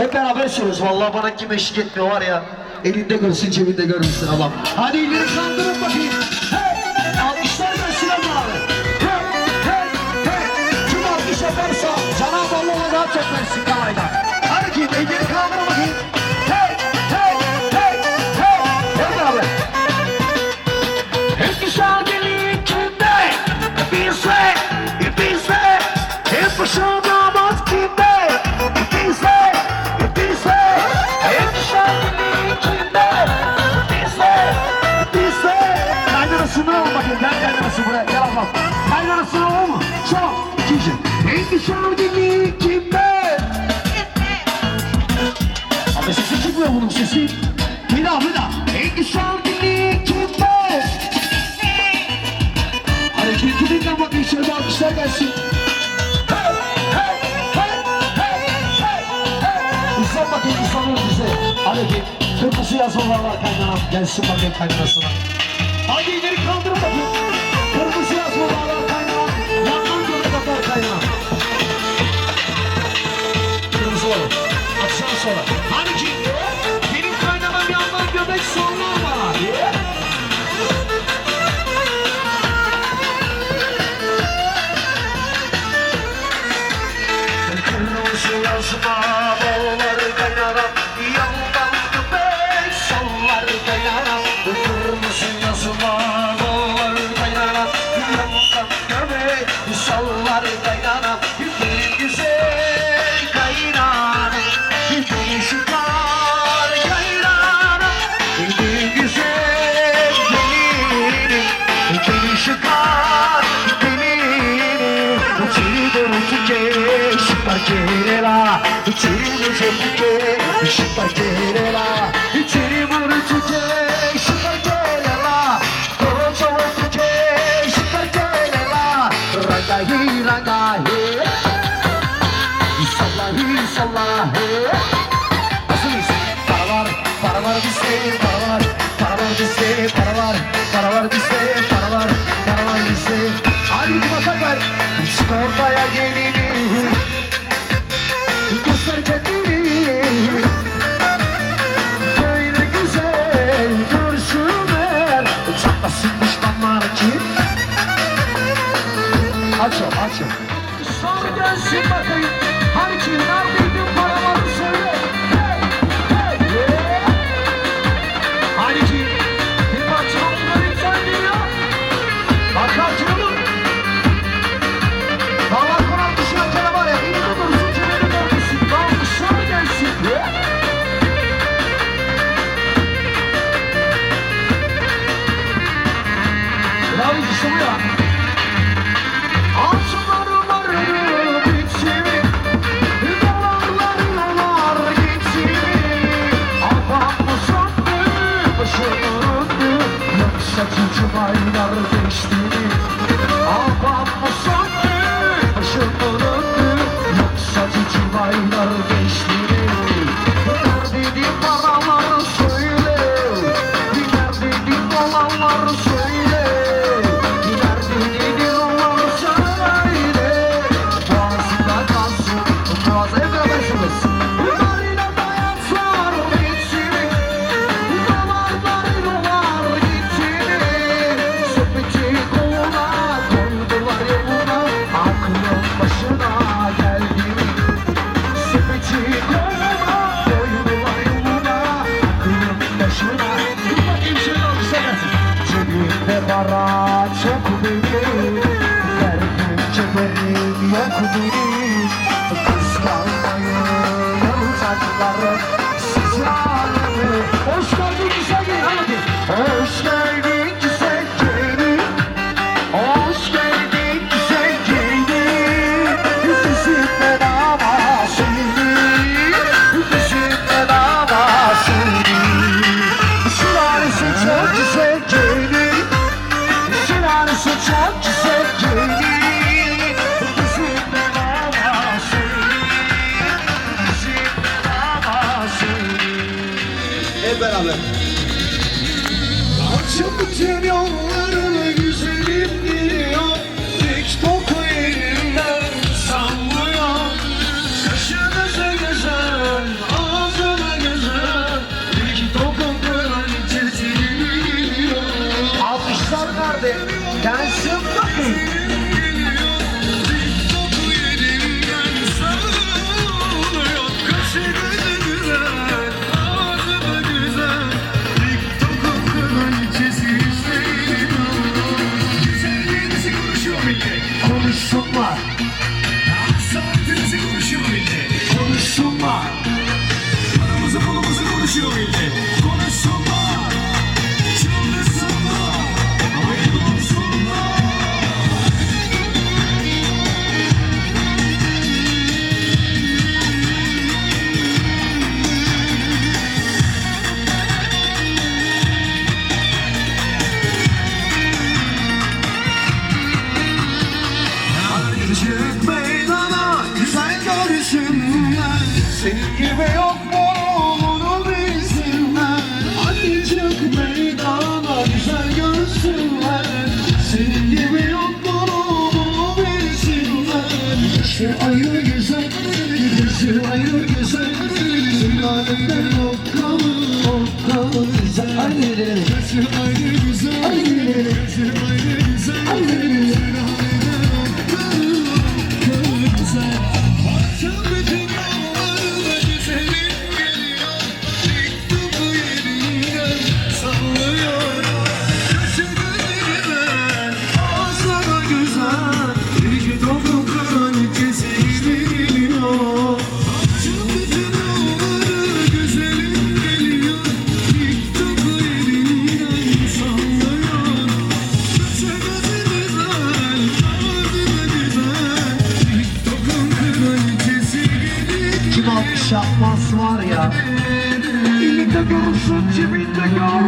Hep beraber söylüyoruz. Vallahi bana kim eşlik etmiyor var ya. Elinde görsün cebinde görmüşsün Allah. Hadi elleri kaldırın bakayım. Hey! Alkışlar gelsin ama abi. Hey! Hey! Hey! Kim alkış yaparsa Cenab-ı Allah ona daha çok versin Güzelliği kimde? Abi sesi çıkmıyor bunun sesi. Bir daha bir daha. En güzel dinleyin kimde? Hareketinden bakın şöyle alkışlar gelsin. Hey, hey, hey, hey, hey, hey. Bakayım İslam'ın bize. Hareket. Kırmızı yazmalar var kaynanam. Gelsin bakayım kaynanasına. Hadi ileri kaldırın bakayım. Yazma bağlar kaynanam Yandan göbek sallar kaynanam Kırmızı yazma bağlar kaynanam Yandan göbek sallar kaynanam rutuke Şiparkerela Uçido rutuke Şiparkerela Uçido rutuke Şiparkerela Korocho rutuke Şiparkerela Ragahi ragahi Sallahi sallahi Hazır mıyız? Para var, para var bizde, para var, para var bizde, para var, para var bizde, para var, para var bizde. Hadi bir ver. Çık ortaya gelini. Aç o, aç o. Sonra gelsin bakayım. Hani kim neredeydin paraları söyle. Hey, hey, yeah. Hani kim? Bir parça onları söylüyor. Bak kaçırılır. Dağlar konak dışına kere var ya. İyi durursun çeneni dönmesin. Dalmışlar gelsin. Bravo işte bu ya. Dolarları söyle Neredeydin onları söyle. Boğazında kalsın Boğazı hep beraber söyleriz Bunlarıyla dayan sor gitsin Dolarlar dolar gitsin Sepeti koluna koydular yoluna. Aklın başına geldi. Sepeti koluna koydular yoluna. Aklın başına. Bir bakayım gelsin Cebimde para çok benim Derdince benim yok benim Kıskanmayın uzakları Hep beraber. Akşam bütün yollarını Senin gibi yok mu onu bilsinler Hadi çık meydana güzel görsünler. Senin gibi yok mu onu bilsinler İşte ayrı güzel, işte ayrı güzel. Sülaleden okkalı, okkalı güzel. Ayrı güzel, ayrı güzel Ayrı güzel, ayrı güzel Almış yapmaz var ya. Elinde görürsün cebinde görürsün